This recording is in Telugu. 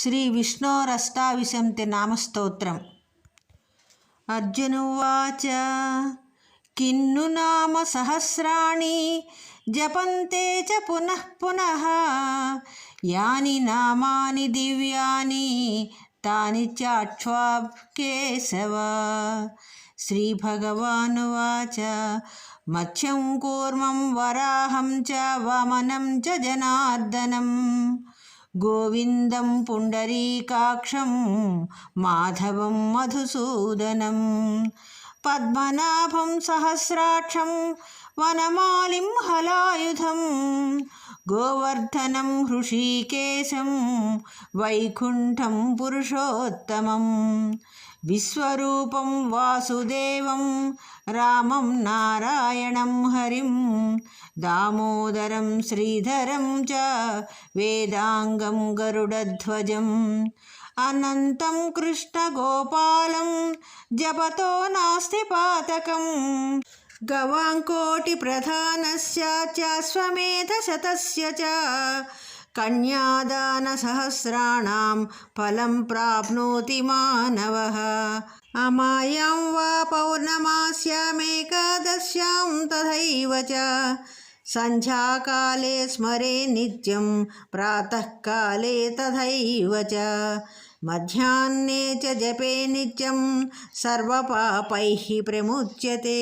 శ్రీ విష్ణోరష్టావిశంతి నామస్తోత్రం. అర్జునువాచ కిన్ను నామ సహస్రాణి జపంతే చ పునః పునః. యాని నామాని దివ్యాని తాని చాక్ష్వా కేశవ శ్రీభగవానువాచ మత్స్యం కూర్మం వరాహం చ వమనం చ జనార్దనం. గోవిందం పుండరీకాక్షం మాధవం మధుసూదనం పద్మనాభం సహస్రాక్షం వనమాలిం హలాయుధం గోవర్ధనం హృషీకేశం వైకుంఠం పురుషోత్తమం విశ్వరూపం వాసుదేవం రామం నారాయణం హరిం దామోదరం శ్రీధరం చ వేదాంగం గరుడధ్వజం అనంతం కృష్ణగోపాలం జపతో నాస్తి పాతకం గవాంకోటి ప్రధానస్య చాశ్వమేధశతస్య చ. కన్యాదానసహస్రాణం ఫలం ప్రాప్నోతి మానవः. అమాయాం వా పౌర్ణమాస్యామేకాదశ్యాం తథైవ చ. సంధ్యాకాలే స్మరే నిత్యం ప్రాతఃకాలే मध्याह्ने च जपे नित्यं सर्वपापैः प्रमुच्यते।